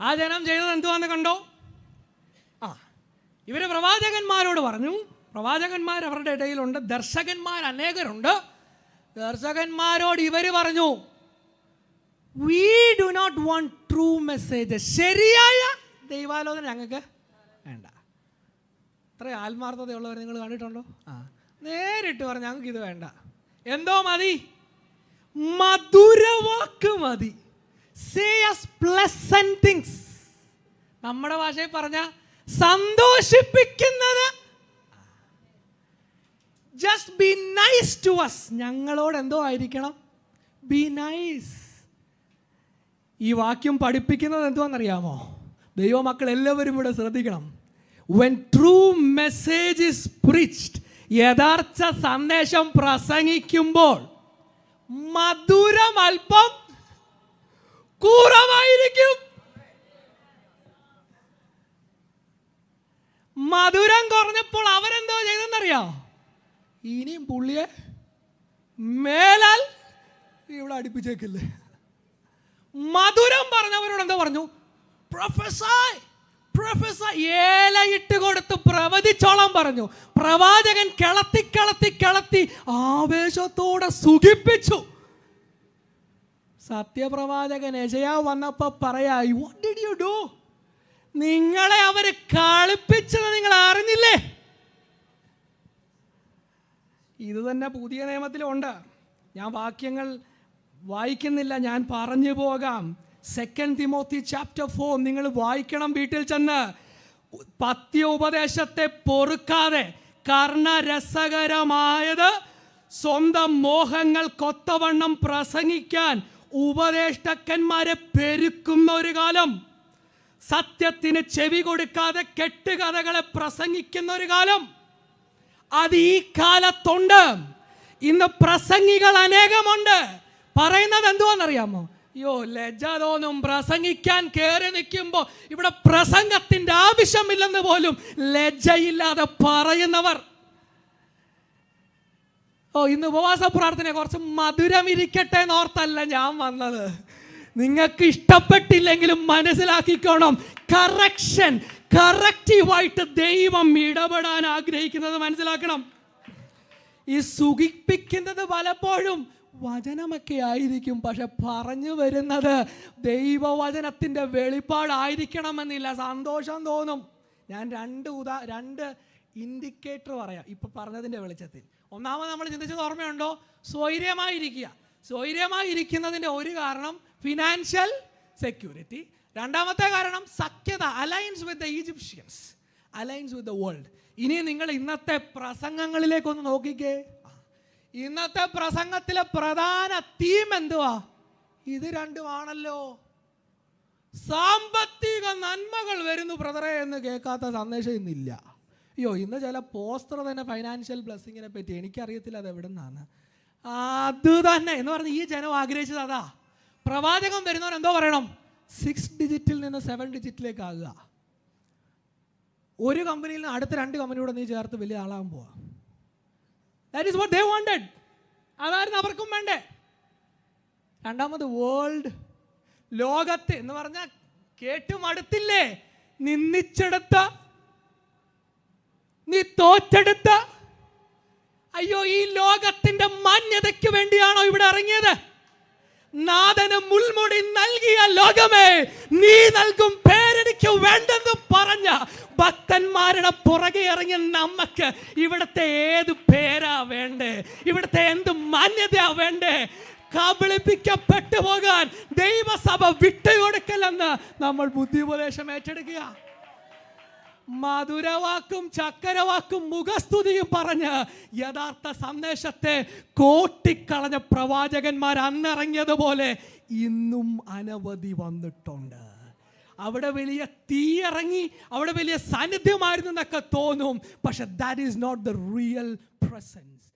ആ ജനം ചെയ്തത് എന്തുവാന്ന് കണ്ടോ? ആ ഇവർ പ്രവാചകന്മാരോട് പറഞ്ഞു. പ്രവാചകന്മാർ അവരുടെ ഇടയിലുണ്ട്. ദർശകന്മാർ അനേകരുണ്ട്. ദർശകന്മാരോട് ഇവർ പറഞ്ഞു we do not want true message ശരിയായ ദൈവാലോചന ഞങ്ങൾക്ക് വേണ്ട. അത്ര ആത്മാർത്ഥതയുള്ളവർ നിങ്ങൾ കണ്ടിട്ടുണ്ടോ? ആ നേരിട്ട് പറഞ്ഞു ഞങ്ങൾക്ക് ഇത് വേണ്ട. എന്തോ മതി. മധുരവാക്ക് മതി. സേയസ് പ്ലസന്റ് തിങ്സ് നമ്മുടെ ഭാഷയിൽ പറഞ്ഞ സന്തോഷിപ്പിക്കുന്നത്. Just be nice to us ഞങ്ങളോട് എന്തോ ആയിരിക്കണം? ബി നൈസ് ഈ വാക്യം പഠിപ്പിക്കുന്നത് എന്തുവാണെന്നറിയാമോ? ദൈവമക്കൾ എല്ലാവരും ഇവിടെ ശ്രദ്ധിക്കണം. When true message is preached യഥാർത്ഥ സന്ദേശം പ്രസംഗിക്കുമ്പോൾ മധുരം അല്പം കുറവായിരിക്കും മധുരം കുറഞ്ഞപ്പോൾ അവരെന്തോ ചെയ്തെന്നറിയോ? ഇനിയും പുള്ളിയെ മേലാൽ ഇവിടെ അടുപ്പിച്ചേക്കില്ലേ. മധുരം പറഞ്ഞവരോട് എന്താ പറഞ്ഞു? പ്രൊഫസർ പ്രൊഫസർ ഏലയിട്ട് കൊടുത്ത് പ്രവചിച്ചോളം പറഞ്ഞു. പ്രവാചകൻ കിളത്തി കിളത്തി കിളത്തി ആവേശത്തോടെ സുഖിപ്പിച്ചു. സത്യപ്രവാചകൻ എജയാ വന്നപ്പോൾ പറയാ വാട്ട് ഡിഡ് യു ഡു നിങ്ങളെ അവർ കളിപ്പിച്ചത് നിങ്ങൾ അറിഞ്ഞില്ലേ? ഇത് തന്നെ പുതിയ നിയമത്തിലുണ്ട്. ഞാൻ വാക്യങ്ങൾ വായിക്കുന്നില്ല ഞാൻ പറഞ്ഞു പോകാം. സെക്കൻഡ് തിമോത്തി ചാപ്റ്റർ ഫോർ നിങ്ങൾ വായിക്കണം വീട്ടിൽ ചെന്ന്. പത്യ ഉപദേശത്തെ പൊറുക്കാതെ കർണരസകരമായത് സ്വന്തം മോഹങ്ങൾ കൊത്തവണ്ണം പ്രസംഗിക്കാൻ ഉപദേഷ്ടക്കന്മാരെ പെരുക്കുന്ന ഒരു കാലം. സത്യത്തിന് ചെവി കൊടുക്കാതെ കെട്ടുകഥകളെ പ്രസംഗിക്കുന്ന ഒരു കാലം. അത് ഈ കാലത്തുണ്ട്. ഇന്ന് പ്രസംഗികൾ അനേകമുണ്ട്. പറയുന്നത് എന്തുവാണെന്നറിയാമോ അയ്യോ ലജ്ജ തോന്നും പ്രസംഗിക്കാൻ കയറി നിൽക്കുമ്പോൾ ഇവിടെ പ്രസംഗത്തിന്റെ ആവശ്യമില്ലെന്ന് പോലും ലജ്ജയില്ലാതെ പറയുന്നവർ. ഓ ഇന്ന് ഉപവാസ പ്രാർത്ഥന കുറച്ച് മധുരം ഇരിക്കട്ടെ എന്നോർത്തല്ല ഞാൻ വന്നത്. നിങ്ങൾക്ക് ഇഷ്ടപ്പെട്ടില്ലെങ്കിലും മനസ്സിലാക്കിക്കോണം. കറക്ഷൻ കറക്റ്റീവായിട്ട് ദൈവം ഇടപെടാൻ ആഗ്രഹിക്കുന്നത് മനസ്സിലാക്കണം. ഈ സുഖിപ്പിക്കുന്നത് പലപ്പോഴും വചനമൊക്കെ ആയിരിക്കും പക്ഷെ പറഞ്ഞു വരുന്നത് ദൈവവചനത്തിന്റെ വെളിപ്പാടായിരിക്കണമെന്നില്ല. സന്തോഷം തോന്നും. ഞാൻ രണ്ട് ഉദാ രണ്ട് ഇൻഡിക്കേറ്റർ പറയാം. ഇപ്പം പറഞ്ഞതിന്റെ വെളിച്ചത്തിൽ. ഒന്നാമത് നമ്മൾ ചിന്തിച്ചത് ഓർമ്മയുണ്ടോ? സ്വൈര്യമായിരിക്കുക. സ്വൈര്യമായിരിക്കുന്നതിന്റെ ഒരു കാരണം ഫിനാൻഷ്യൽ സെക്യൂരിറ്റി രണ്ടാമത്തെ കാരണം സഖ്യത alliance with the Egyptians alliance with the world ഇനി നിങ്ങൾ ഇന്നത്തെ പ്രസംഗങ്ങളിലേക്കൊന്ന് നോക്കിക്കേ. ഇന്നത്തെ പ്രസംഗത്തിലെ പ്രധാന തീം എന്തുവാ? ഇത് രണ്ടുമാണല്ലോ. സാമ്പത്തിക നന്മകൾ വരുന്നു ബ്രദറെ എന്ന് കേൾക്കാത്ത സന്ദേശം ഇന്നില്ല. അയ്യോ ഇന്ന് ചില പോസ്റ്റർ തന്നെ ഫൈനാൻഷ്യൽ ബ്ലെസ്സിങ്ങിനെ പറ്റി എനിക്കറിയത്തില്ല അത് എവിടെ നിന്നാണ് അത് തന്നെ. എന്ന് പറഞ്ഞ് ഈ ജനം ആഗ്രഹിച്ചത് അതാ. പ്രവാചകം വരുന്നവർ എന്തോ പറയണം? സിക്സ് ഡിജിറ്റിൽ നിന്ന് സെവൻ ഡിജിറ്റിലേക്ക് ആകുക. ഒരു കമ്പനിയിൽ നിന്ന് അടുത്ത രണ്ട് കമ്പനിയോടെ നീ ചേർത്ത് വലിയ ആളാകാൻ പോവാ. That is what they wanted അതായിരുന്നു അവർക്കും വേണ്ടേ. രണ്ടാമത് വേൾഡ് ലോകത്ത് എന്ന് പറഞ്ഞാൽ കേട്ടും അടുത്തില്ലേ നിന്നിച്ചെടുത്ത നീ തോറ്റെടുത്ത. അയ്യോ ഈ ലോകത്തിന്റെ മാന്യതയ്ക്ക് വേണ്ടിയാണോ ഇവിടെ ഇറങ്ങിയത്? നാഥന് മുൾമുടി നൽകിയ ലോകമേ നീ നൽകും പേരെനിക്ക് വേണ്ടെന്ന് പറഞ്ഞ ഭക്തന്മാരുടെ പുറകെ ഇറങ്ങിയ നമ്മക്ക് ഇവിടുത്തെ ഏത് പേരാ വേണ്ടേ? ഇവിടുത്തെ എന്ത് മാന്യതയാ വേണ്ടേ? കബളിപ്പിക്കപ്പെട്ടു പോകാൻ ദൈവസഭ വിട്ടുകൊടുക്കലെന്ന് നമ്മൾ ബുദ്ധിപദേശം ഏറ്റെടുക്കുക. മധുരവാക്കും ചക്കരവാക്കും മുഖസ്തുതിയും പറഞ്ഞ് യഥാർത്ഥ സന്ദേശത്തെ കോട്ടിക്കളഞ്ഞ പ്രവാചകന്മാർ അന്നിറങ്ങിയതുപോലെ ഇന്നും അനവധി വന്നിട്ടുണ്ട്. അവിടെ വലിയ തീ ഇറങ്ങി അവിടെ വലിയ സാന്നിധ്യമായിരുന്നു എന്നൊക്കെ തോന്നും. പക്ഷെ that is not the real presence